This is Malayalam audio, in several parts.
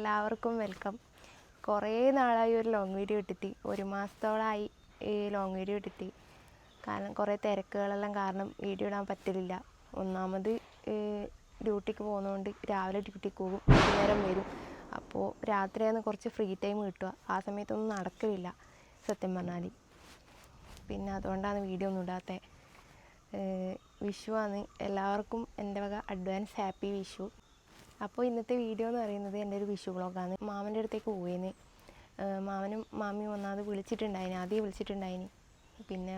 എല്ലാവർക്കും വെൽക്കം. കുറേ നാളായി ഒരു ലോങ് വീഡിയോ ഇട്ടിട്ട് ഒരു മാസത്തോളമായി ഈ ലോങ് വീഡിയോ ഇട്ടിട്ട്. കാരണം കുറേ തിരക്കുകളെല്ലാം കാരണം വീഡിയോ ഇടാൻ പറ്റലില്ല. ഒന്നാമത് ഡ്യൂട്ടിക്ക് പോകുന്നതുകൊണ്ട് രാവിലെ ഡ്യൂട്ടിക്ക് പോകും വൈകുന്നേരം വരും. അപ്പോൾ രാത്രിയാണ് കുറച്ച് ഫ്രീ ടൈം കിട്ടുക. ആ സമയത്തൊന്നും നടക്കില്ല സത്യം പറഞ്ഞാൽ പിന്നെ അതുകൊണ്ടാണ് വീഡിയോ ഒന്നും ഇടാത്തത് വിഷുവാണ് എല്ലാവർക്കും എന്റെ വക അഡ്വാൻസ് ഹാപ്പി വിഷു. അപ്പോൾ ഇന്നത്തെ വീഡിയോ എന്ന് പറയുന്നത് എന്റെ ഒരു വിഷു ബ്ലോഗാണ് മാമന്റെ അടുത്തേക്ക് പോയേന് മാമനും മാമിയും ഒന്നാമത് വിളിച്ചിട്ടുണ്ടായിന്. ആദ്യം വിളിച്ചിട്ടുണ്ടായിന്. പിന്നെ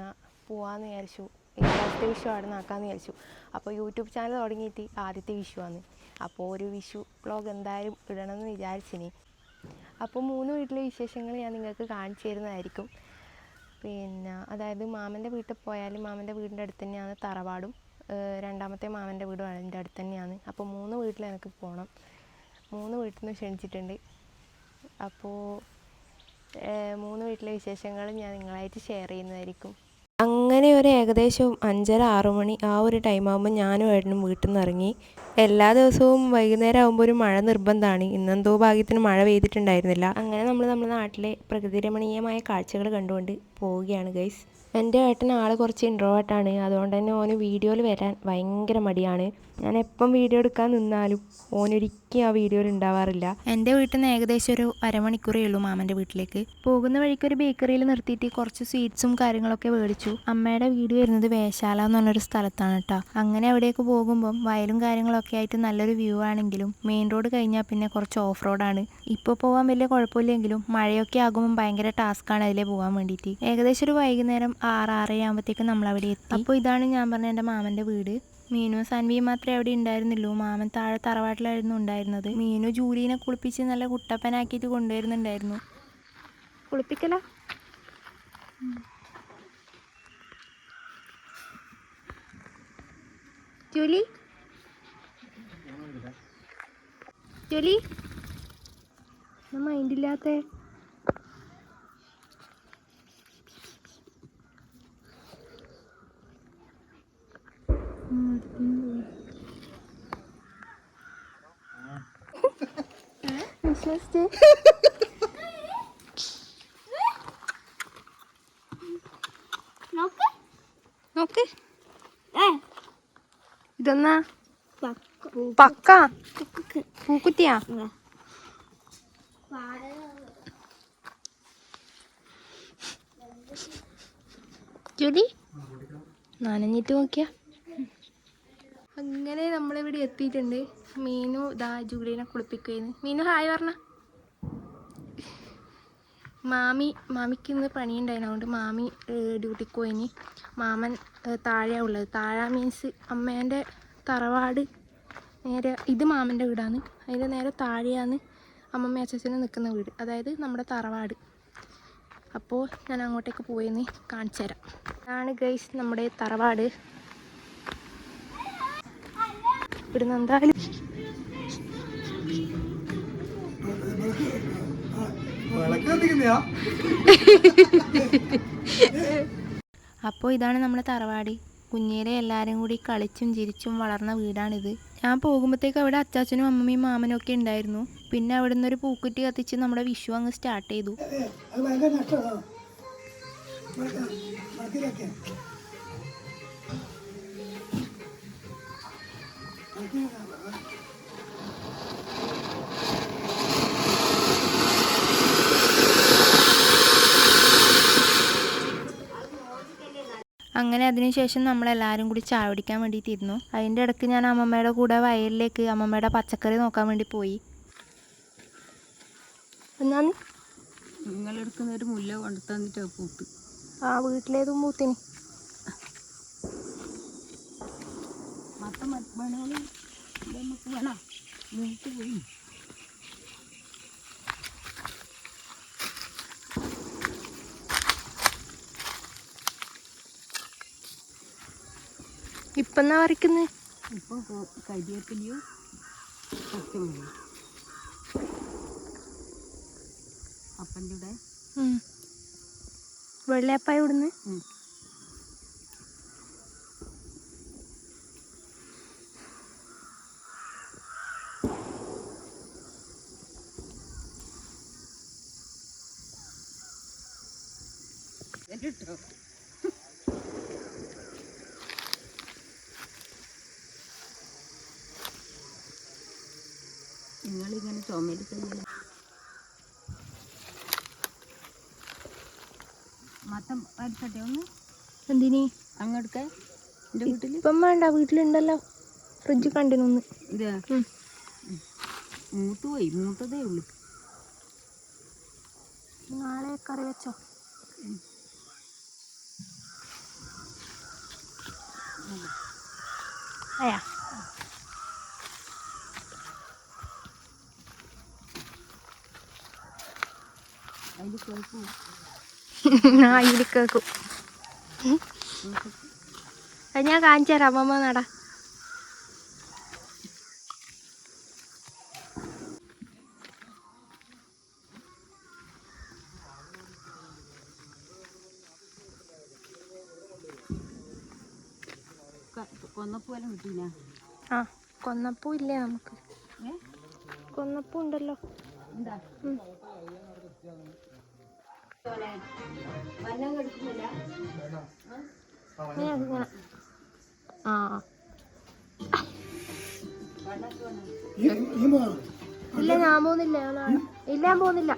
പോവാന്ന് വിചാരിച്ചു. പ്രാവശ്യത്തെ വിഷു അവിടെ നിന്നാക്കാമെന്ന് വിചാരിച്ചു. അപ്പോൾ യൂട്യൂബ് ചാനൽ തുടങ്ങിയിട്ട് ആദ്യത്തെ വിഷു ആണ്. അപ്പോൾ ഒരു വിഷു ബ്ലോഗ് എന്തായാലും ഇടണമെന്ന് വിചാരിച്ചിനി. അപ്പോൾ മൂന്ന് വീട്ടിലെ വിശേഷങ്ങൾ ഞാൻ നിങ്ങൾക്ക് കാണിച്ചു തരുന്നതായിരിക്കും. പിന്നെ അതായത് മാമന്റെ വീട്ടിൽ പോയാലും മാമന്റെ വീടിന്റെ അടുത്ത് തന്നെയാണ് തറവാടും. രണ്ടാമത്തെ മാമന്റെ വീടും അതിന്റെ അടുത്ത് തന്നെയാണ്. അപ്പോൾ മൂന്ന് വീട്ടിൽ എനിക്ക് പോകണം മൂന്ന് വീട്ടിൽ നിന്ന് ക്ഷണിച്ചിട്ടുണ്ട് അപ്പോൾ മൂന്ന് വീട്ടിലെ വിശേഷങ്ങൾ ഞാൻ നിങ്ങളായിട്ട് ഷെയർ ചെയ്യുന്നതായിരിക്കും. അങ്ങനെ ഒരു ഏകദേശം അഞ്ചര ആറു മണി ആ ഒരു ടൈം ആകുമ്പോൾ ഞാനും ഏട്ടനും വീട്ടിൽ നിന്ന് ഇറങ്ങി. എല്ലാ ദിവസവും വൈകുന്നേരം ആകുമ്പോൾ ഒരു മഴ നിർബന്ധമാണ് ഇന്നെന്തോ ഭാഗ്യത്തിന് മഴ പെയ്തിട്ടുണ്ടായിരുന്നില്ല. അങ്ങനെ നമ്മൾ നമ്മുടെ നാട്ടിലെ പ്രകൃതിരമണീയമായ കാഴ്ചകൾ കണ്ടുകൊണ്ട് പോവുകയാണ് ഗൈസ് എന്റെ ഏട്ടൻ ആൾ കുറച്ച് ഇൻട്രോവേർട്ടാണ് അതുകൊണ്ട് തന്നെ ഓന് വീഡിയോയിൽ വരാൻ ഭയങ്കര മടിയാണ്. ഞാൻ എപ്പം വീഡിയോ എടുക്കാൻ നിന്നാലും ഓനൊരിക്കലും ആ വീഡിയോയിൽ ഉണ്ടാവാറില്ല. എന്റെ വീട്ടിൽ നിന്ന് ഏകദേശം ഒരു അരമണിക്കൂറേ ഉള്ളൂ മാമന്റെ വീട്ടിലേക്ക്. പോകുന്ന വഴിക്ക് ഒരു ബേക്കറിയിൽ നിർത്തിയിട്ട് കുറച്ച് സ്വീറ്റ്സും കാര്യങ്ങളൊക്കെ മേടിച്ചു. അമ്മയുടെ വീട് വരുന്നത് വേശാല എന്ന് സ്ഥലത്താണ് കേട്ടോ. അങ്ങനെ അവിടേക്ക് പോകുമ്പം വയലും കാര്യങ്ങളൊക്കെ ആയിട്ട് നല്ലൊരു വ്യൂ ആണെങ്കിലും മെയിൻ റോഡ് കഴിഞ്ഞാൽ പിന്നെ കുറച്ച് ഓഫ് റോഡാണ് ഇപ്പോൾ പോകാൻ വലിയ കുഴപ്പമില്ലെങ്കിലും മഴയൊക്കെ ആകുമ്പോൾ ഭയങ്കര ടാസ്ക്കാണ് അതിലേ പോകാൻ വേണ്ടിയിട്ട്. ഏകദേശം ഒരു വൈകുന്നേരം ആറ് ആറര ആകുമ്പോഴത്തേക്കും നമ്മൾ അവിടെ എത്തി. അപ്പോൾ ഇതാണ് ഞാൻ പറഞ്ഞ എന്റെ മാമന്റെ വീട്. മീനു സാൻവിയും മാത്രമേ അവിടെ ഉണ്ടായിരുന്നുള്ളൂ. മാമൻ താഴെ തറവാട്ടിലായിരുന്നു ഉണ്ടായിരുന്നത്. മീനു ജൂലീനെ കുളിപ്പിച്ച് നല്ല കുട്ടപ്പനാക്കിയിട്ട് കൊണ്ടുവരുന്നുണ്ടായിരുന്നു. കുളിപ്പിക്കല? ജൂലി? ജൂലി? മൈൻഡില്ലാത്ത വിശ്വസിച്ച് നോക്ക്. ഇതെന്നാ? പക്ക പക്ക. പൂക്കുറ്റിയാ? ജൂലി? നനഞ്ഞിട്ട് നോക്കിയാ. അങ്ങനെ നമ്മളിവിടെ എത്തിയിട്ടുണ്ട്. മീനു ഇതാ ജൂലിനെ കുളിപ്പിക്കുന്നു മീനു ഹായ് പറഞ്ഞ. മാമി മാമിക്ക് ഇന്ന് പണിയുണ്ടായതുകൊണ്ട് മാമി ഡ്യൂട്ടിക്ക് പോയിനി. മാമൻ താഴെ ഉള്ളത്. താഴെ മീൻസ് അമ്മേന്റെ തറവാട് നേരെ ഇത് മാമന്റെ വീടാണ്. അതിന്റെ നേരെ താഴെയാണ് അമ്മമ്മ അച്ഛനും നിൽക്കുന്ന വീട്. അതായത് നമ്മുടെ തറവാട്. അപ്പോൾ ഞാൻ അങ്ങോട്ടേക്ക് പോയെന്ന് കാണിച്ചു തരാം. അതാണ് ഗൈസ് നമ്മുടെ തറവാട്. ഇവിടുന്ന് എന്തായാലും അപ്പോൾ ഇതാണ് നമ്മുടെ തറവാടി. കുഞ്ഞേരെ എല്ലാവരും കൂടി കളിച്ചും ചിരിച്ചും വളർന്ന വീടാണിത്. ഞാൻ പോകുമ്പോഴത്തേക്ക് അവിടെ അച്ചാച്ചനും അമ്മമ്മയും മാമനും ഒക്കെ ഉണ്ടായിരുന്നു. പിന്നെ അവിടെ നിന്നൊരു പൂക്കുറ്റി കത്തിച്ച് നമ്മുടെ വിഷു അങ്ങ് സ്റ്റാർട്ട് ചെയ്തു. അങ്ങനെ അതിനുശേഷം നമ്മളെല്ലാവരും കൂടി ചായ കുടിക്കാൻ വേണ്ടിയിട്ടിരുന്നു. അതിന്റെ ഇടയ്ക്ക് ഞാൻ അമ്മമ്മയുടെ കൂടെ വയലിലേക്ക് അമ്മമ്മയുടെ പച്ചക്കറി നോക്കാൻ വേണ്ടി പോയി. ഒരു മുല്ല കൊണ്ടു തന്നിട്ട് പൂത്ത്. ആ വീട്ടിലേതും പൂത്തിന്. മൊത്തം വേണോളി നമുക്ക് വേണം? വീട്ടിൽ പോയി. ഇപ്പം എന്നാ വരയ്ക്കുന്നത് ഇപ്പം കരിവേപ്പിലയും പച്ചമുളകും. അപ്പന്റെ കൂടെ വെള്ളയപ്പായ ഇവിടുന്ന്? കേട്ടോ ചുമരിക്കുന്ന മത്തം വരട്ടെ ഒന്ന്? എന്തിനി? അങ്ങെടുക്കാൻ എന്റെ വീട്ടിൽ ഇപ്പം വേണ്ട വീട്ടിലുണ്ടല്ലോ. ഫ്രിഡ്ജ് കണ്ടിനൊന്ന്. ഇതാ. മൂത്ത് പോയി മൂത്തതേ ഉള്ളൂ. നാളെ കറി വെച്ചോ. അയാ. ആ ഇതിൽ കേൾക്കും അത് ഞാൻ കാണിച്ചു തരാം അമ്മമ്മ നട. കിട്ടീന ആ കൊന്നപ്പൂ ഇല്ലേ നമുക്ക്? കൊന്നപ്പൂ ഉണ്ടല്ലോ. എന്താ ആ? ഇല്ല ഞാൻ പോകുന്നില്ല. ഇല്ല ഞാൻ പോകുന്നില്ല.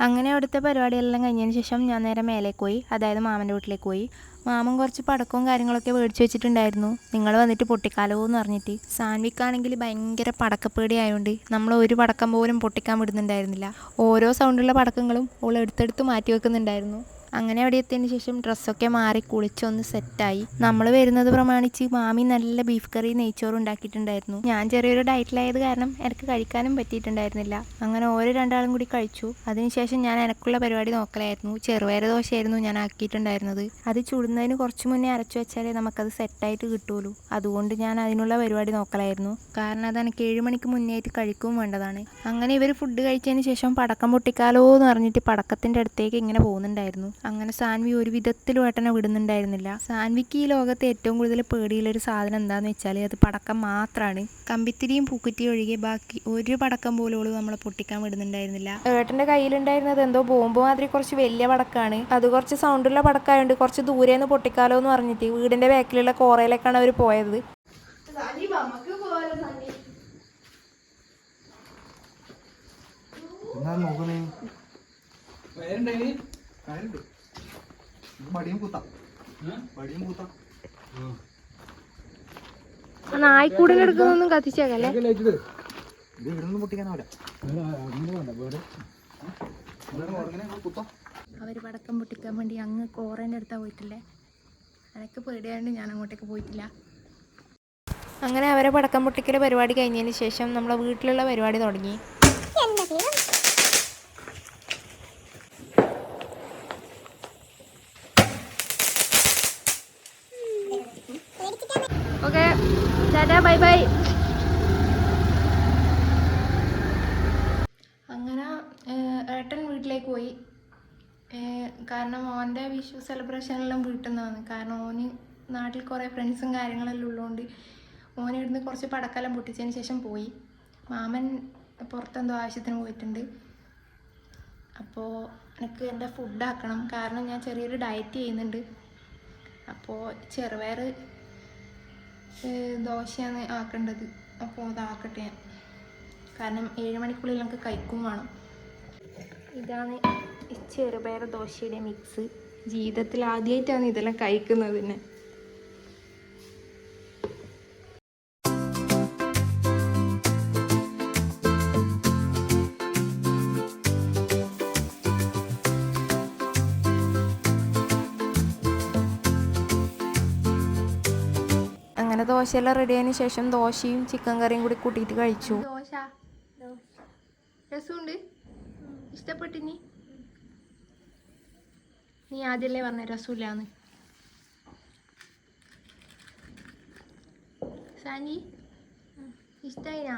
അങ്ങനെ അവിടുത്തെ പരിപാടിയെല്ലാം കഴിഞ്ഞതിന് ശേഷം ഞാൻ നേരെ മേലേക്ക് പോയി. അതായത് മാമന്റെ വീട്ടിലേക്ക് പോയി. മാമൻ കുറച്ച് പടക്കവും കാര്യങ്ങളൊക്കെ മേടിച്ച് വെച്ചിട്ടുണ്ടായിരുന്നു. നിങ്ങൾ വന്നിട്ട് പൊട്ടിക്കാലോ എന്ന് പറഞ്ഞിട്ട്. സാൻവിക്കാണെങ്കിൽ ഭയങ്കര പടക്കപ്പേടി ആയതുകൊണ്ട് നമ്മൾ ഒരു പടക്കം പോലും പൊട്ടിക്കാൻ വിടുന്നുണ്ടായിരുന്നില്ല. ഓരോ സൗണ്ടുള്ള പടക്കങ്ങളും ഓൾ എടുത്തെടുത്ത് മാറ്റി വെക്കുന്നുണ്ടായിരുന്നു. അങ്ങനെ അവിടെ എത്തിയതിന് ശേഷം ഡ്രസ്സൊക്കെ മാറി കുളിച്ചൊന്ന് സെറ്റായി. നമ്മൾ വരുന്നത് പ്രമാണിച്ച് മാമി നല്ല ബീഫ് കറി നെയ്ച്ചോറ് ഉണ്ടാക്കിയിട്ടുണ്ടായിരുന്നു. ഞാൻ ചെറിയൊരു ഡയറ്റിലായത് കാരണം എനിക്ക് കഴിക്കാനും പറ്റിയിട്ടുണ്ടായിരുന്നില്ല. അങ്ങനെ ഓരോ രണ്ടാളും കൂടി കഴിച്ചു. അതിനുശേഷം ഞാൻ എനക്കുള്ള പരിപാടി നോക്കലായിരുന്നു. ചെറുപയർ ദോശയായിരുന്നു ഞാൻ ആക്കിയിട്ടുണ്ടായിരുന്നത്. അത് ചുടുന്നതിന് കുറച്ച് മുന്നേ അരച്ചു വെച്ചാലേ നമുക്കത് സെറ്റായിട്ട് കിട്ടുള്ളൂ അതുകൊണ്ട് ഞാൻ അതിനുള്ള പരിപാടി നോക്കലായിരുന്നു. കാരണം അത് എനിക്ക് ഏഴ് മണിക്ക് മുന്നേ ആയിട്ട് കഴിക്കുകയും വേണ്ടതാണ്. അങ്ങനെ ഇവർ ഫുഡ് കഴിച്ചതിന് ശേഷം പടക്കം പൊട്ടിക്കാലോ എന്ന് പറഞ്ഞിട്ട് പടക്കത്തിന്റെ അടുത്തേക്ക് ഇങ്ങനെ പോകുന്നുണ്ടായിരുന്നു. അങ്ങനെ സാൻവി ഒരു വിധത്തിലും ഏട്ടനെ വിടുന്നുണ്ടായിരുന്നില്ല. സാൻവിക്ക് ഈ ലോകത്ത് ഏറ്റവും കൂടുതൽ പേടിയുള്ളൊരു സാധനം എന്താന്ന് വെച്ചാൽ അത് പടക്കം മാത്രമാണ് കമ്പിത്തിരിയും പൂക്കുറ്റിയും ഒഴികെ ബാക്കി ഒരു പടക്കം പോലും ഓൾ നമ്മളെ പൊട്ടിക്കാൻ വിടുന്നുണ്ടായിരുന്നില്ല. ഏട്ടന്റെ കയ്യിലുണ്ടായിരുന്നത് എന്തോ ബോംബ് മാതിരി കുറച്ച് വലിയ പടക്കാണ്. അത് കുറച്ച് സൗണ്ടുള്ള പടക്കായുണ്ട് കുറച്ച് ദൂരെ നിന്ന് പൊട്ടിക്കാലോ എന്ന് പറഞ്ഞിട്ട് വീടിന്റെ ബാക്കിലുള്ള കോറയിലേക്കാണ് അവർ പോയത്. എന്നാ നോക്കുന്നേ കാര്യണ്ട് മടിയും കൂത്താം. മടിയും കൂത്താം. നായ്ക്കൂടിലെടുക്കുന്നൊന്നും കത്തിച്ചേക്കല്ലേ? ഇത്? ഇവിടുന്ന് പൊട്ടിക്കാനാവില്ല കുത്താം. അവർ പടക്കം പൊട്ടിക്കാൻ വേണ്ടി അങ്ങ് കോറേന്റെ അടുത്താ പോയിട്ടില്ലേ? അതൊക്കെ പേടിയായതുകൊണ്ട് ഞാൻ അങ്ങോട്ടേക്ക് പോയിട്ടില്ല. അങ്ങനെ അവരെ പടക്കം പൊട്ടിക്കൽ പരിപാടി കഴിഞ്ഞതിന് ശേഷം നമ്മളെ വീട്ടിലുള്ള പരിപാടി തുടങ്ങി എന്റെ പേര് ഓക്കെ ടാറ്റാ ബൈ ബൈ അങ്ങനെ ഏഹ്, ഏട്ടൻ വീട്ടിലേക്ക് പോയി ഏഹ്, കാരണം ഓന്റെ വിഷു സെലിബ്രേഷനെല്ലാം വീട്ടിൽ നിന്നാണ് കാരണം ഓന് നാട്ടിൽ കുറേ ഫ്രണ്ട്സും കാര്യങ്ങളെല്ലാം ഉള്ളതുകൊണ്ട് ഓൻ ഇവിടുന്ന് കുറച്ച് പടക്കെല്ലാം പൊട്ടിച്ചതിന് ശേഷം പോയി. മാമൻ പുറത്തെന്തോ ആവശ്യത്തിന് പോയിട്ടുണ്ട്. അപ്പോൾ എനിക്ക് എന്റെ ഫുഡ് ആക്കണം. കാരണം ഞാൻ ചെറിയൊരു ഡയറ്റ് ചെയ്യുന്നുണ്ട്. അപ്പോൾ ചെറുപയർ ദോശയാണ് ആക്കേണ്ടത്. അപ്പോൾ അതാക്കട്ടെ ഞാൻ. കാരണം ഏഴ് മണിക്കുള്ളിൽ നമുക്ക് കഴിക്കും വേണം. ഇതാണ് ചെറുപയർ ദോശയുടെ മിക്സ് ജീവിതത്തിൽ ആദ്യമായിട്ടാണ് ഇതെല്ലാം കഴിക്കുന്നത് തന്നെ അങ്ങനെ ദോശയെല്ലാം റെഡി ആയതിനു ശേഷം ദോശയും ചിക്കൻ കറിയും കൂടി കൂട്ടിയിട്ട് കഴിച്ചു. ദോശ. രസമുണ്ട്? ഇഷ്ടപ്പെട്ടിനി നീ ആദ്യമല്ലേ പറഞ്ഞ രസമില്ലാന്ന് സാനി ഇഷ്ടായിനാ?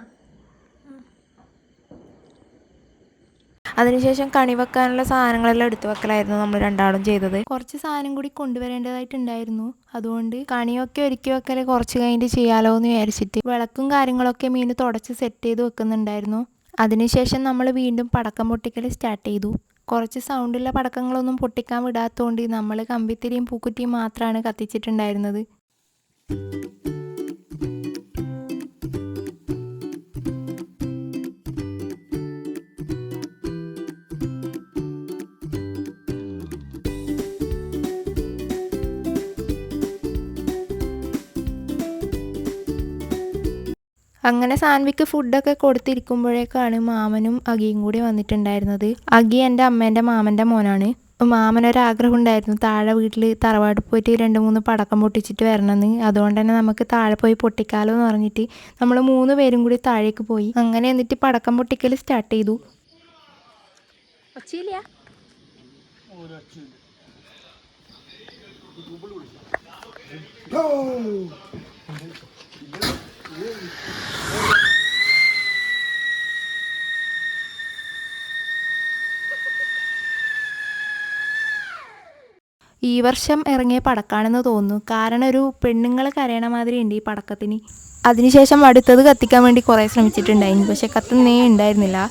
അതിനുശേഷം കണി വെക്കാനുള്ള സാധനങ്ങളെല്ലാം എടുത്തു വെക്കലായിരുന്നു നമ്മൾ രണ്ടാളും ചെയ്തത്. കുറച്ച് സാധനം കൂടി കൊണ്ടുവരേണ്ടതായിട്ടുണ്ടായിരുന്നു. അതുകൊണ്ട് കണിയൊക്കെ ഒരുക്കി വെക്കൽ കുറച്ച് കഴിഞ്ഞിട്ട് ചെയ്യാലോ എന്ന് വിചാരിച്ചിട്ട് വിളക്കും കാര്യങ്ങളൊക്കെ മീൻ തുടച്ച് സെറ്റ് ചെയ്ത് വെക്കുന്നുണ്ടായിരുന്നു. അതിനുശേഷം നമ്മൾ വീണ്ടും പടക്കം പൊട്ടിക്കൽ സ്റ്റാർട്ട് ചെയ്തു. കുറച്ച് സൗണ്ടുള്ള പടക്കങ്ങളൊന്നും പൊട്ടിക്കാൻ വിടാത്തതുകൊണ്ട് നമ്മൾ കമ്പിത്തിരിയും പൂക്കുറ്റിയും മാത്രമാണ് കത്തിച്ചിട്ടുണ്ടായിരുന്നത്. അങ്ങനെ സാൻവിക്ക് ഫുഡൊക്കെ കൊടുത്തിരിക്കുമ്പോഴേക്കാണ് മാമനും അഗിയും കൂടി വന്നിട്ടുണ്ടായിരുന്നത്. അഗി എന്റെ അമ്മേന്റെ മാമന്റെ മോനാണ്. മാമനൊരാഗ്രഹം ഉണ്ടായിരുന്നു താഴെ വീട്ടിൽ തറവാട് പോയിട്ട് രണ്ട് മൂന്ന് പടക്കം പൊട്ടിച്ചിട്ട് വരണമെന്ന്. അതുകൊണ്ട് തന്നെ നമുക്ക് താഴെ പോയി പൊട്ടിക്കാലോ എന്ന് പറഞ്ഞിട്ട് നമ്മൾ മൂന്ന് പേരും കൂടി താഴേക്ക് പോയി. അങ്ങനെ എന്നിട്ട് പടക്കം പൊട്ടിക്കൽ സ്റ്റാർട്ട് ചെയ്തു. ഒച്ചയില്ല? ഈ വർഷം ഇറങ്ങിയ പടക്കാണെന്ന് തോന്നുന്നു. കാരണം ഒരു പെണ്ണുങ്ങൾ കരയണ മാതിരി ഉണ്ട് ഈ പടക്കത്തിന്. അതിനുശേഷം അടുത്തത് കത്തിക്കാൻ വേണ്ടി കുറേ ശ്രമിച്ചിട്ടുണ്ടായിരുന്നു. പക്ഷെ കത്തുന്നേ ഉണ്ടായിരുന്നില്ല.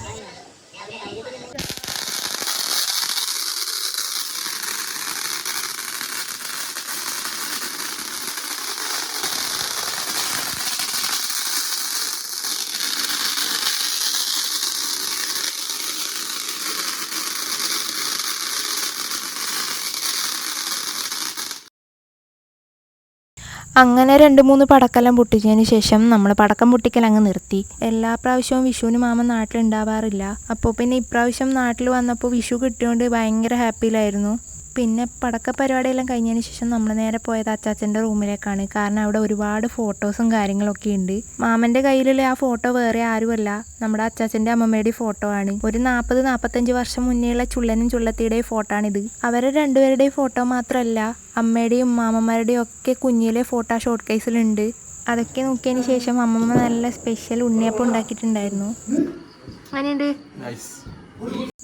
അങ്ങനെ രണ്ട് മൂന്ന് പടക്കെല്ലാം പൊട്ടിച്ചതിന് ശേഷം നമ്മൾ പടക്കം പൊട്ടിക്കൽ അങ്ങ് നിർത്തി. എല്ലാ പ്രാവശ്യവും വിഷുവിന് മാമൻ നാട്ടിലുണ്ടാവാറില്ല. അപ്പോൾ പിന്നെ ഇപ്രാവശ്യം നാട്ടിൽ വന്നപ്പോൾ വിഷു കിട്ടിയോണ്ട് ഭയങ്കര ഹാപ്പിയിലായിരുന്നു. പിന്നെ പടക്ക പരിപാടിയെല്ലാം കഴിഞ്ഞതിന് ശേഷം നമ്മൾ നേരെ പോയത് അച്ചാച്ചന്റെ റൂമിലേക്കാണ്. കാരണം അവിടെ ഒരുപാട് ഫോട്ടോസും കാര്യങ്ങളൊക്കെ ഉണ്ട്. മാമന്റെ കയ്യിലുള്ള ആ ഫോട്ടോ വേറെ ആരുമല്ല. നമ്മുടെ അച്ചാച്ചന്റെ അമ്മമ്മയുടെ ഫോട്ടോ ആണ്. ഒരു നാൽപ്പത് നാൽപ്പത്തഞ്ച് വർഷം മുന്നേയുള്ള ചുള്ളനും ചുള്ളത്തിയുടെയും ഫോട്ടോ ആണിത് അവരെ രണ്ടുപേരുടെയും ഫോട്ടോ മാത്രമല്ല അമ്മയുടെയും മാമന്മാരുടെയും ഒക്കെ കുഞ്ഞിലെ ഫോട്ടോ ഷോർട്ട് കേസിലുണ്ട്. അതൊക്കെ നോക്കിയതിന് ശേഷം അമ്മമ്മ നല്ല സ്പെഷ്യൽ ഉണ്ണിയപ്പം ഉണ്ടാക്കിയിട്ടുണ്ടായിരുന്നു. അങ്ങനെയുണ്ട്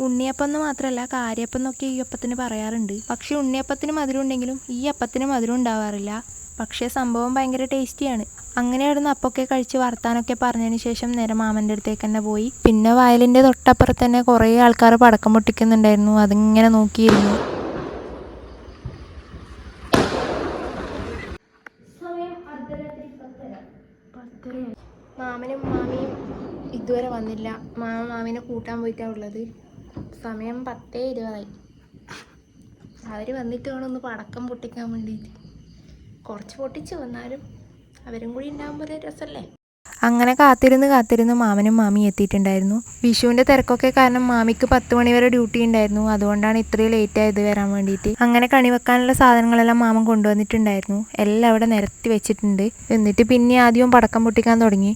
ഉണ്ണിയപ്പം എന്ന് മാത്രമല്ല കാര്യപ്പം എന്നൊക്കെ ഈ അപ്പത്തിന് പറയാറുണ്ട്. പക്ഷെ ഉണ്ണിയപ്പത്തിന് മധുരം ഉണ്ടെങ്കിലും ഈ അപ്പത്തിന് മധുരം ഉണ്ടാവാറില്ല. പക്ഷേ സംഭവം ഭയങ്കര ടേസ്റ്റിയാണ്. അങ്ങനെ അവിടുന്ന് അപ്പൊക്കെ കഴിച്ച് വർത്താനൊക്കെ പറഞ്ഞതിന് ശേഷം നേരെ മാമന്റെ അടുത്തേക്ക് തന്നെ പോയി. പിന്നെ വയലിന്റെ തൊട്ടപ്പുറത്ത് തന്നെ കുറേ ആൾക്കാർ പടക്കം പൊട്ടിക്കുന്നുണ്ടായിരുന്നു. അതിങ്ങനെ നോക്കിയിരുന്നു. മാമനും ഇതുവരെ വന്നില്ല. മാമ മാമിനെ കൂട്ടാൻ പോയിട്ടാണ് ഉള്ളത്. സമയം പത്തേ ഇരുപതായി. അവർ വന്നിട്ട് വേണം ഒന്ന് പടക്കം പൊട്ടിക്കാൻ വേണ്ടിയിട്ട് കുറച്ച് പൊട്ടിച്ചു വന്നാലും അവരും കൂടി ഉണ്ടാകുമ്പോൾ രസമല്ലേ അങ്ങനെ കാത്തിരുന്ന് കാത്തിരുന്ന് മാമനും മാമി എത്തിയിട്ടുണ്ടായിരുന്നു. വിഷുവിന്റെ തിരക്കൊക്കെ കാരണം മാമിക്ക് പത്ത് മണിവരെ ഡ്യൂട്ടി ഉണ്ടായിരുന്നു. അതുകൊണ്ടാണ് ഇത്രയും ലേറ്റ് ആയത് വരാൻ വേണ്ടിയിട്ട് അങ്ങനെ കണി വെക്കാനുള്ള സാധനങ്ങളെല്ലാം മാമൻ കൊണ്ടുവന്നിട്ടുണ്ടായിരുന്നു. എല്ലാം അവിടെ നിരത്തി വെച്ചിട്ടുണ്ട്. എന്നിട്ട് പിന്നെ ആദ്യം പടക്കം പൊട്ടിക്കാൻ തുടങ്ങി.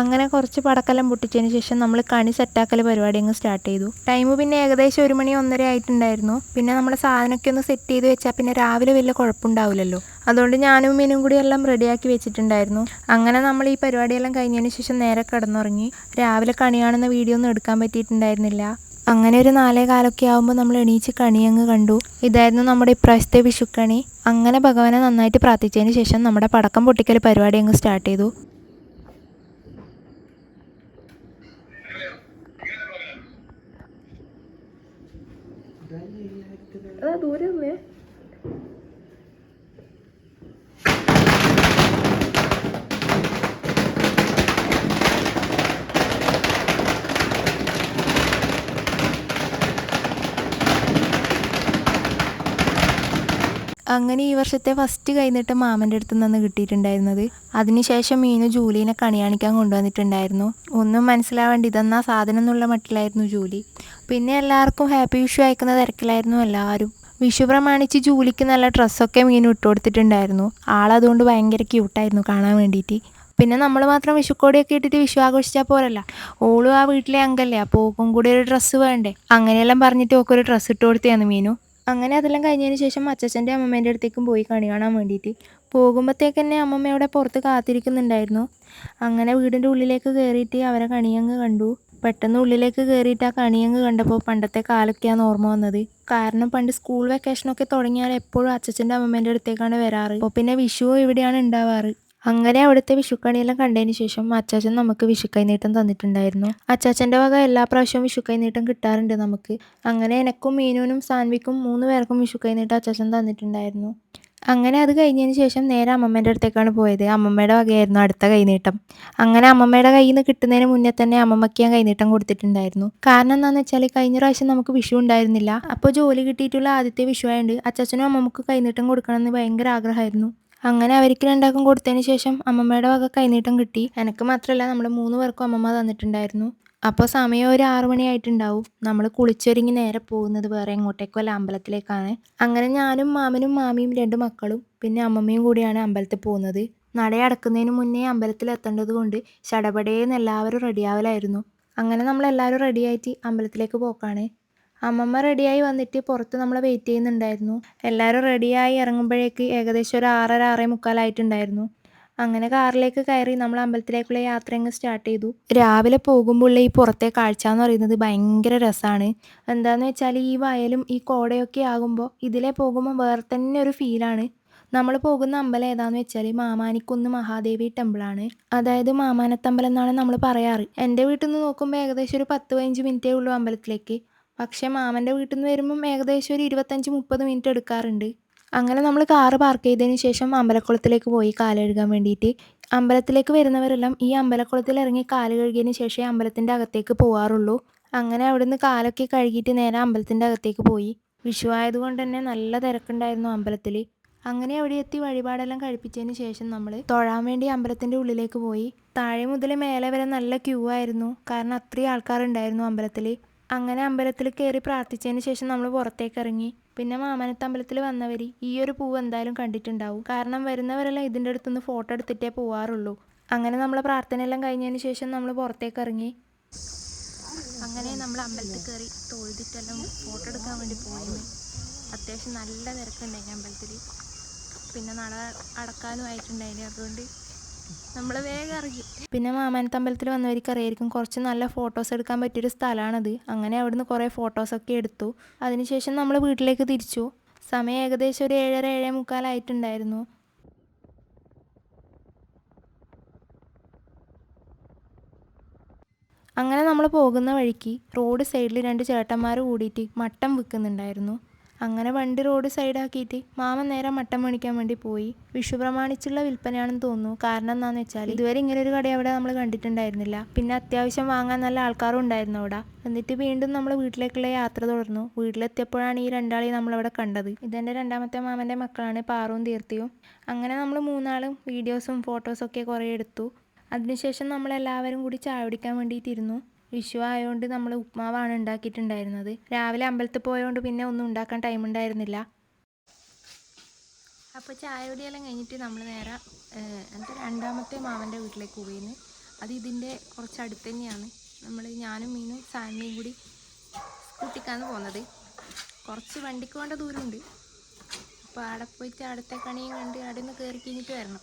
അങ്ങനെ കുറച്ച് പടക്കെല്ലാം പൊട്ടിച്ചതിന് ശേഷം നമ്മൾ കണി സെറ്റാക്കൽ പരിപാടി അങ്ങ് സ്റ്റാർട്ട് ചെയ്തു. ടൈം പിന്നെ ഏകദേശം ഒരു മണി ഒന്നര ആയിട്ടുണ്ടായിരുന്നു. പിന്നെ നമ്മുടെ സാധനമൊക്കെ ഒന്ന് സെറ്റ് ചെയ്ത് വെച്ചാൽ പിന്നെ രാവിലെ വലിയ കുഴപ്പമുണ്ടാവില്ലല്ലോ. അതുകൊണ്ട് ഞാനും മീനും കൂടി എല്ലാം റെഡിയാക്കി വെച്ചിട്ടുണ്ടായിരുന്നു. അങ്ങനെ നമ്മൾ ഈ പരിപാടിയെല്ലാം കഴിഞ്ഞതിന് ശേഷം നേരെ കിടന്നുറങ്ങി. രാവിലെ കണിയാണെന്ന വീഡിയോ ഒന്നും എടുക്കാൻ പറ്റിയിട്ടുണ്ടായിരുന്നില്ല. അങ്ങനെ ഒരു നാലേ കാലൊക്കെ ആകുമ്പോൾ നമ്മൾ എണീച്ച് കണി അങ്ങ് കണ്ടു. ഇതായിരുന്നു നമ്മുടെ ഇപ്രാവശ്യത്തെ വിഷുക്കണി. അങ്ങനെ ഭഗവാനെ നന്നായിട്ട് പ്രാർത്ഥിച്ചതിന് ശേഷം നമ്മുടെ പടക്കം പൊട്ടിക്കൽ പരിപാടി അങ്ങ് സ്റ്റാർട്ട് ചെയ്തു. അതാ ദൂരെ നിന്നേ അങ്ങനെ ഈ വർഷത്തെ ഫസ്റ്റ് കഴിഞ്ഞിട്ട് മാമന്റെ അടുത്ത് നിന്ന് കിട്ടിയിട്ടുണ്ടായിരുന്നത്. അതിനുശേഷം മീനു ജൂലിനെ കണിയാണിക്കാൻ കൊണ്ടുവന്നിട്ടുണ്ടായിരുന്നു. ഒന്നും മനസ്സിലാവേണ്ട ഇതെന്നാ സാധനം എന്നുള്ള മട്ടിലായിരുന്നു ജൂലി. പിന്നെ എല്ലാവർക്കും ഹാപ്പി വിഷു അയക്കുന്ന തിരക്കിലായിരുന്നു എല്ലാവരും. വിഷു പ്രമാണിച്ച് ജൂലിക്ക് നല്ല ഡ്രസ്സൊക്കെ മീനു ഇട്ട് കൊടുത്തിട്ടുണ്ടായിരുന്നു. ആളതുകൊണ്ട് ഭയങ്കര ക്യൂട്ടായിരുന്നു കാണാൻ വേണ്ടിയിട്ട്. പിന്നെ നമ്മൾ മാത്രം വിഷുക്കോടിയൊക്കെ ഇട്ടിട്ട് വിഷു ആഘോഷിച്ചാൽ പോരല്ല. ഓളും ആ വീട്ടിലെ അങ്കല്ലേ അപ്പോൾ ഓക്കും കൂടി ഒരു ഡ്രസ്സ് വേണ്ടേ? അങ്ങനെയെല്ലാം പറഞ്ഞിട്ട് ഓക്കൊരു ഡ്രസ്സ് ഇട്ട് കൊടുത്തതാണ് മീനു. അങ്ങനെ അതെല്ലാം കഴിഞ്ഞതിന് ശേഷം അച്ഛച്ചന്റെ അമ്മമ്മേന്റെ അടുത്തേക്കും പോയി കണി കാണാൻ വേണ്ടിയിട്ട്. പോകുമ്പോഴത്തേക്ക് തന്നെ അമ്മമ്മ അവിടെ പുറത്ത് കാത്തിരിക്കുന്നുണ്ടായിരുന്നു. അങ്ങനെ വീടിന്റെ ഉള്ളിലേക്ക് കയറിയിട്ട് അവരെ കണിയങ്ങ് കണ്ടു. പെട്ടെന്ന് ഉള്ളിലേക്ക് കയറിയിട്ട് ആ കണിയങ്ങ് കണ്ടപ്പോൾ പണ്ടത്തെ കാലൊക്കെയാണ് ഓർമ്മ വന്നത്. കാരണം പണ്ട് സ്കൂൾ വെക്കേഷനൊക്കെ തുടങ്ങിയാൽ എപ്പോഴും അച്ഛച്ചന്റെ അമ്മമ്മേന്റെ അടുത്തേക്കാണ് വരാറ്. അപ്പോൾ പിന്നെ വിഷുവും ഇവിടെയാണ് ഉണ്ടാവാറ്. അങ്ങനെ അവിടുത്തെ വിഷുക്കണിയെല്ലാം കണ്ടതിന് ശേഷം അച്ചാച്ചൻ നമുക്ക് വിഷുക്കൈനീട്ടം തന്നിട്ടുണ്ടായിരുന്നു. അച്ചാച്ചന്റെ വക എല്ലാ പ്രാവശ്യവും വിഷുക്കൈനീട്ടം കിട്ടാറുണ്ട് നമുക്ക്. അങ്ങനെ എനക്കും മീനുവിനും സാൻവിക്കും മൂന്ന് പേർക്കും വിഷുക്കൈനീട്ടം അച്ചാച്ചൻ തന്നിട്ടുണ്ടായിരുന്നു. അങ്ങനെ അത് കഴിഞ്ഞതിന് ശേഷം നേരെ അമ്മമ്മേന്റെ അടുത്തേക്കാണ് പോയത്. അമ്മമ്മയുടെ വകയായിരുന്നു അടുത്ത കൈനീട്ടം. അങ്ങനെ അമ്മമ്മയുടെ കയ്യിൽ നിന്ന് കിട്ടുന്നതിന് മുന്നേ തന്നെ അമ്മമ്മയ്ക്ക് ഞാൻ കൈനീട്ടം കൊടുത്തിട്ടുണ്ടായിരുന്നു. കാരണം എന്താണെന്ന് വെച്ചാൽ കഴിഞ്ഞ പ്രാവശ്യം നമുക്ക് വിഷു ഉണ്ടായിരുന്നില്ല. അപ്പോൾ ജോലി കിട്ടിയിട്ടുള്ള ആദ്യത്തെ വിഷു ആയതുകൊണ്ട് അച്ചാച്ചനും അമ്മമ്മക്ക് കൈനീട്ടം കൊടുക്കണമെന്ന് ഭയങ്കര ആഗ്രഹമായിരുന്നു. അങ്ങനെ അവർക്ക് രണ്ടാക്കും കൊടുത്തതിന് ശേഷം അമ്മമ്മയുടെ വക കൈനീട്ടം കിട്ടി. എനിക്ക് മാത്രമല്ല നമ്മുടെ മൂന്ന് പേർക്കും അമ്മമ്മ തന്നിട്ടുണ്ടായിരുന്നു. അപ്പോൾ സമയം ഒരു ആറു മണിയായിട്ടുണ്ടാവും നമ്മൾ കുളിച്ചൊരുങ്ങി നേരെ പോകുന്നത് വേറെ എങ്ങോട്ടേക്കോ അല്ല അമ്പലത്തിലേക്കാണ്. അങ്ങനെ ഞാനും മാമനും മാമിയും രണ്ട് മക്കളും പിന്നെ അമ്മമ്മയും കൂടിയാണ് അമ്പലത്തിൽ പോകുന്നത്. നട അടക്കുന്നതിന് മുന്നേ അമ്പലത്തിൽ എത്തേണ്ടത് കൊണ്ട് ചടപടേന്ന് എല്ലാവരും റെഡിയാവലായിരുന്നു അങ്ങനെ നമ്മളെല്ലാവരും റെഡിയായിട്ട് അമ്പലത്തിലേക്ക് പോക്കാണ്. അമ്മമ്മ റെഡിയായി വന്നിട്ട് പുറത്ത് നമ്മൾ വെയിറ്റ് ചെയ്യുന്നുണ്ടായിരുന്നു. എല്ലാവരും റെഡിയായി ഇറങ്ങുമ്പോഴേക്ക് ഏകദേശം ഒരു ആറര ആറേ മുക്കാലായിട്ടുണ്ടായിരുന്നു അങ്ങനെ കാറിലേക്ക് കയറി നമ്മൾ അമ്പലത്തിലേക്കുള്ള യാത്ര അങ്ങ് സ്റ്റാർട്ട് ചെയ്തു. രാവിലെ പോകുമ്പോൾ ഈ പുറത്തെ കാഴ്ച എന്ന് പറയുന്നത് ഭയങ്കര രസമാണ് എന്താണെന്ന് വെച്ചാൽ ഈ വയലും ഈ കോടയൊക്കെ ആകുമ്പോൾ ഇതിലെ പോകുമ്പോൾ വേറെ തന്നെ ഒരു ഫീലാണ് നമ്മൾ പോകുന്ന അമ്പലം ഏതാന്ന് വെച്ചാൽ മാമാനിക്കുന്ന് മഹാദേവി ടെമ്പിളാണ് അതായത് മാമാനത്തമ്പലം എന്നാണ് നമ്മൾ പറയാറ്. എന്റെ വീട്ടിൽ നിന്ന് നോക്കുമ്പോൾ ഏകദേശം ഒരു പത്ത് പതിനഞ്ച് മിനിറ്റേ ഉള്ളൂ അമ്പലത്തിലേക്ക്. പക്ഷേ മാമന്റെ വീട്ടിൽ നിന്ന് വരുമ്പം ഏകദേശം ഒരു ഇരുപത്തഞ്ച് മുപ്പത് മിനിറ്റ് എടുക്കാറുണ്ട്. അങ്ങനെ നമ്മൾ കാറ് പാർക്ക് ചെയ്തതിന് ശേഷം അമ്പലക്കുളത്തിലേക്ക് പോയി കാൽ കഴുകാൻ വേണ്ടിയിട്ട്. അമ്പലത്തിലേക്ക് വരുന്നവരെല്ലാം ഈ അമ്പലക്കുളത്തിൽ ഇറങ്ങി കാൽ കഴുകിയതിന് ശേഷമേ അമ്പലത്തിന്റെ അകത്തേക്ക് പോകാറുള്ളൂ അങ്ങനെ അവിടുന്ന് കാലൊക്കെ കഴുകിയിട്ട് നേരെ അമ്പലത്തിന്റെ അകത്തേക്ക് പോയി. വിഷു ആയതുകൊണ്ട് തന്നെ നല്ല തിരക്കുണ്ടായിരുന്നു അമ്പലത്തിൽ അങ്ങനെ അവിടെ എത്തി വഴിപാടെല്ലാം കഴിപ്പിച്ചതിന് ശേഷം നമ്മൾ തൊഴാൻ വേണ്ടി അമ്പലത്തിന്റെ ഉള്ളിലേക്ക് പോയി. താഴെ മുതൽ മേലെ വരെ നല്ല ക്യൂ ആയിരുന്നു. കാരണം അത്രയും ആൾക്കാരുണ്ടായിരുന്നു അമ്പലത്തിൽ അങ്ങനെ അമ്പലത്തിൽ കയറി പ്രാർത്ഥിച്ചതിന് ശേഷം നമ്മൾ പുറത്തേക്ക് ഇറങ്ങി. പിന്നെ മാമനത്ത് അമ്പലത്തിൽ വന്നവർ ഈ ഒരു പൂവ് എന്തായാലും കണ്ടിട്ടുണ്ടാവും. കാരണം വരുന്നവരെല്ലാം ഇതിന്റെ അടുത്തുനിന്ന് ഫോട്ടോ എടുത്തിട്ടേ പോവാറുള്ളൂ. അങ്ങനെ നമ്മൾ പ്രാർത്ഥനയെല്ലാം കഴിഞ്ഞതിന് ശേഷം നമ്മൾ പുറത്തേക്ക് ഇറങ്ങി. അങ്ങനെ നമ്മൾ അമ്പലത്തിൽ കയറി തൊഴുതിട്ടെല്ലാം ഫോട്ടോ എടുക്കാൻ വേണ്ടി പോയിരുന്നു അത്യാവശ്യം നല്ല തിരക്കുണ്ടായിരുന്നു അമ്പലത്തിൽ. പിന്നെ നട അടക്കാനും ആയിട്ടുണ്ടായിരുന്നു അതുകൊണ്ട് നമ്മൾ വേഗം ഇറങ്ങി പിന്നെ മാമാനത്തമ്പലത്തിൽ വന്നവർക്ക് അറിയായിരിക്കും കുറച്ച് നല്ല ഫോട്ടോസ് എടുക്കാൻ പറ്റിയൊരു സ്ഥലമാണത്. അങ്ങനെ അവിടുന്ന് കുറേ ഫോട്ടോസൊക്കെ എടുത്തു. അതിനുശേഷം നമ്മൾ വീട്ടിലേക്ക് തിരിച്ചു. സമയം ഏകദേശം ഒരു ഏഴര ഏഴേ മുക്കാലായിട്ടുണ്ടായിരുന്നു അങ്ങനെ നമ്മൾ പോകുന്ന വഴിക്ക് റോഡ് സൈഡിൽ രണ്ട് ചേട്ടന്മാർ കൂടിയിട്ട് മട്ടം വിൽക്കുന്നുണ്ടായിരുന്നു അങ്ങനെ വണ്ടി റോഡ് സൈഡാക്കിയിട്ട് മാമ നേരെ മട്ടൻ മേടിക്കാൻ വേണ്ടി പോയി. വിഷു പ്രമാണിച്ചുള്ള വിൽപ്പനയാണെന്ന് തോന്നുന്നു. കാരണം എന്താണെന്ന് വെച്ചാൽ ഇതുവരെ ഇങ്ങനെ ഒരു കട അവിടെ നമ്മൾ കണ്ടിട്ടുണ്ടായിരുന്നില്ല. പിന്നെ അത്യാവശ്യം വാങ്ങാൻ നല്ല ആൾക്കാരും ഉണ്ടായിരുന്നു അവിടെ. എന്നിട്ട് വീണ്ടും നമ്മൾ വീട്ടിലേക്കുള്ള യാത്ര തുടർന്നു. വീട്ടിലെത്തിയപ്പോഴാണ് ഈ രണ്ടാളെയും നമ്മളവിടെ കണ്ടത്. ഇതെന്റെ രണ്ടാമത്തെ മാമന്റെ മക്കളാണ് പാറുവും തീർത്തിയും. അങ്ങനെ നമ്മൾ മൂന്നാളും വീഡിയോസും ഫോട്ടോസൊക്കെ കുറേ എടുത്തു. അതിനുശേഷം നമ്മളെല്ലാവരും കൂടി ചായ കുടിക്കാൻ വേണ്ടിയിട്ടിരുന്നു. വിഷു ആയതുകൊണ്ട് നമ്മൾ ഉപ്മാവാണ് ഉണ്ടാക്കിയിട്ടുണ്ടായിരുന്നത്. രാവിലെ അമ്പലത്തിൽ പോയതുകൊണ്ട് പിന്നെ ഒന്നും ഉണ്ടാക്കാൻ ടൈം ഉണ്ടായിരുന്നില്ല. അപ്പോൾ ചായ കുടിയെല്ലാം കഴിഞ്ഞിട്ട് നമ്മൾ നേരെ എന്റെ രണ്ടാമത്തെ മാമന്റെ വീട്ടിലേക്ക് പോയിന് അത് ഇതിന്റെ കുറച്ച് അടുത്ത് തന്നെയാണ് നമ്മൾ ഞാനും മീനും സാമിയും കൂടി സ്കൂട്ടിക്കാണ് പോകുന്നത് കുറച്ച് വണ്ടിക്ക് വേണ്ട ദൂരമുണ്ട്. അപ്പോൾ അവിടെ പോയിട്ട് അടുത്ത കണിയും കണ്ട് അവിടെ നിന്ന് കയറി കഴിഞ്ഞിട്ട് വരണം.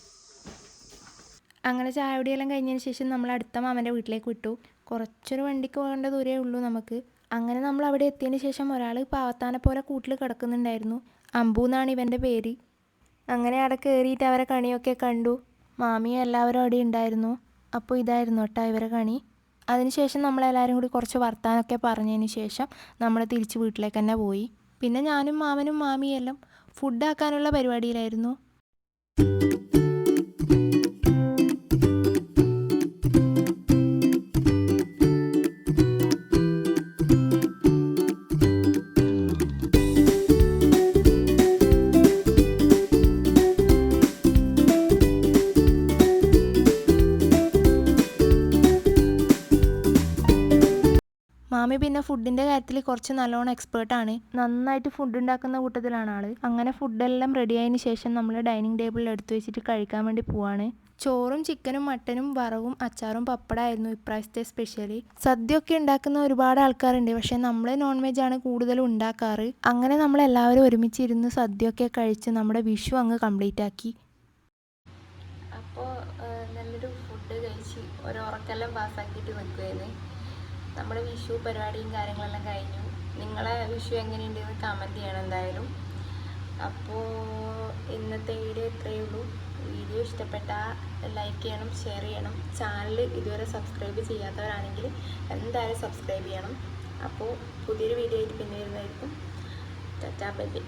അങ്ങനെ ചായ കുടിയെല്ലാം കഴിഞ്ഞതിന് ശേഷം നമ്മൾ അടുത്ത മാമന്റെ വീട്ടിലേക്ക് വിട്ടു. കുറച്ചൊരു വണ്ടിക്ക് പോകേണ്ട ദൂരേ ഉള്ളൂ നമുക്ക്. അങ്ങനെ നമ്മൾ അവിടെ എത്തിയതിന് ശേഷം ഒരാൾ പാവത്താനെ പോലെ കൂട്ടിൽ കിടക്കുന്നുണ്ടായിരുന്നു. അമ്പു എന്നാണ് ഇവന്റെ പേര്. അങ്ങനെ അവിടെ കയറിയിട്ട് അവരെ കണിയൊക്കെ കണ്ടു. മാമിയും എല്ലാവരും അവിടെ ഉണ്ടായിരുന്നു. അപ്പോൾ ഇതായിരുന്നു കേട്ടോ ഇവരെ കണി. അതിനുശേഷം നമ്മളെല്ലാവരും കൂടി കുറച്ച് വർത്താനൊക്കെ പറഞ്ഞതിന് ശേഷം നമ്മൾ തിരിച്ച് വീട്ടിലേക്ക് തന്നെ പോയി. പിന്നെ ഞാനും മാമനും മാമിയെല്ലാം ഫുഡാക്കാനുള്ള പരിപാടിയിലായിരുന്നു. മാമി പിന്നെ ഫുഡിന്റെ കാര്യത്തിൽ കുറച്ച് നല്ലോണം ആണ്. നന്നായിട്ട് ഫുഡ് ഉണ്ടാക്കുന്ന കൂട്ടത്തിലാണ് ആൾ. അങ്ങനെ ഫുഡെല്ലാം റെഡി ആയതിന് ശേഷം നമ്മൾ ഡൈനിങ് ടേബിളിൽ എടുത്തു വെച്ചിട്ട് കഴിക്കാൻ വേണ്ടി പോവാണ്. ചോറും ചിക്കനും മട്ടനും വറവും അച്ചാറും പപ്പടമായിരുന്നു ഇപ്രാവശ്യത്തെ സ്പെഷ്യലി സദ്യ ഒക്കെ ഉണ്ടാക്കുന്ന ഒരുപാട് ആൾക്കാരുണ്ട്. പക്ഷെ നമ്മൾ നോൺ വെജ് ആണ് കൂടുതലും ഉണ്ടാക്കാറ്. അങ്ങനെ നമ്മൾ എല്ലാവരും ഒരുമിച്ചിരുന്ന് സദ്യ ഒക്കെ കഴിച്ച് നമ്മുടെ വിഷു അങ്ങ് കംപ്ലീറ്റ് ആക്കി. അപ്പോൾ നല്ലൊരു ഫുഡ് കഴിച്ച് ഒരു ഉറക്കെല്ലാം പാസ്സാക്കിയിട്ട് നിൽക്കുമായിരുന്നു നമ്മുടെ വിഷു പരിപാടിയും കാര്യങ്ങളെല്ലാം കഴിഞ്ഞു. നിങ്ങളെ വിഷു എങ്ങനെയുണ്ട് എന്ന് കമന്റ് ചെയ്യണം എന്തായാലും. അപ്പോൾ ഇന്നത്തെ വീഡിയോ ഇത്രയേ ഉള്ളൂ. വീഡിയോ ഇഷ്ടപ്പെട്ടാൽ ലൈക്ക് ചെയ്യണം ഷെയർ ചെയ്യണം. ചാനൽ ഇതുവരെ സബ്സ്ക്രൈബ് ചെയ്യാത്തവരാണെങ്കിൽ എന്തായാലും സബ്സ്ക്രൈബ് ചെയ്യണം. അപ്പോൾ പുതിയൊരു വീഡിയോ ആയിട്ട് പിന്നെ വരുന്നതായിരിക്കും. Tata bye bye